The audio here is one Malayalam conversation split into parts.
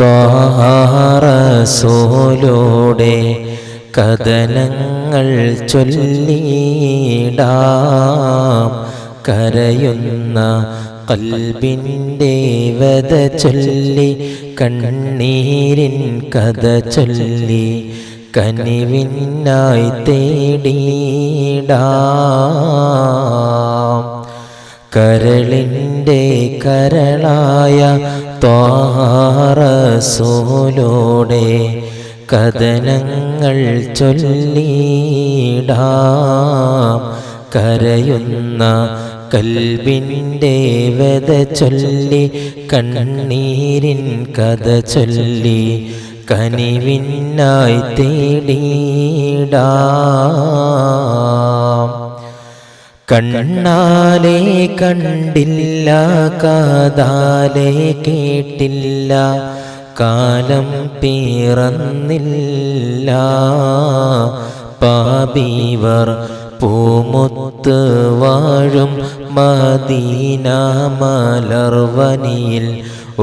ത്വാഹാറസോലോടെ കഥനങ്ങൾ ചൊല്ലിടാം. കരയുന്ന കൽബിന്റെ വധ ചൊല്ലി കണ്ണീരിൻ കഥ ചൊല്ലി കനിവിനായി തേടിടാം. കരളിന്റെ കരളായ ത്വാറസോലോടെ കഥനങ്ങൾ ചൊല്ലിടാം. കരയുന്ന കൽബിന്റെ വെത ചൊല്ലി കണ്ണീരിൻ കഥ ചൊല്ലി കനിവിനായി തേടിടാം. കണ്ണാലെ കണ്ടില്ല കാതാലെ കേട്ടില്ല കാലം പിറന്നില്ല. പാപീവർ പൂമുത്ത് വാഴും മദീന മലർവനിയിൽ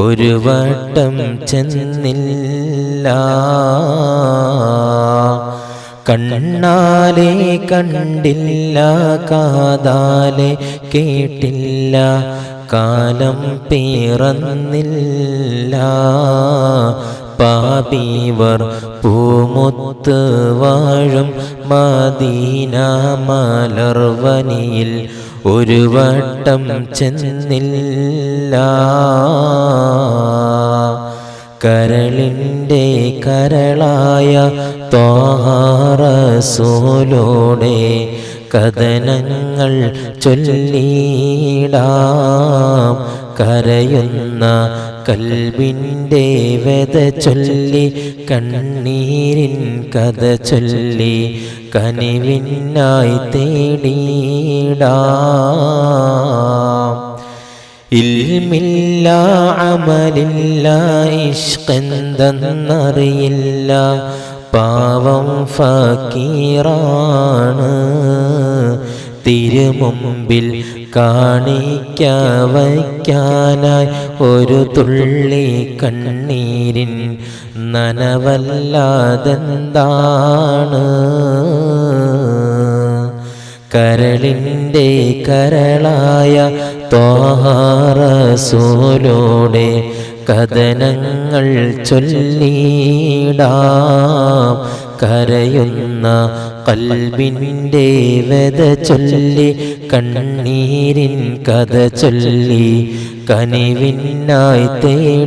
ഒരു വട്ടം ചെന്നില്ല. കണ്ണാലെ കണ്ടില്ല കാതാലെ കേട്ടില്ല കാലം പിറന്നില്ല. പാപീവർ പൂമുത്ത് വാഴും മദീന മലർവനിയിൽ ഒരു വട്ടം ചെന്നില്ല. കരളിന്റെ കരളായ ത്വാറസോലോടെ കഥനങ്ങൾ ചൊല്ലിടാം. കരയുന്ന കൽവിന്റെ വെത ചൊല്ലി കണ്ണീരിൻ കഥ ചൊല്ലി കനിവിനായി തേടിടാം. ഇൽമില്ല അമലില്ല ഇഷ്കെന്തെന്നറിയില്ല പാവം ഫക്കീറാണ്. തിരുമുമ്പിൽ കാണിക്ക ഒരു തുള്ളി കണ്ണീരിൻ നനവല്ലാതെന്താണ്? കരളിന്റെ കരളായ ത്വാറസോലോടെ കഥനങ്ങൾ ചൊല്ലിടാം. കരയുന്ന കൽബിന്റെ വെത ചൊല്ലി കണ്ണീരിൻ കഥ ചൊല്ലി കനിവിനായി തേടിടാം.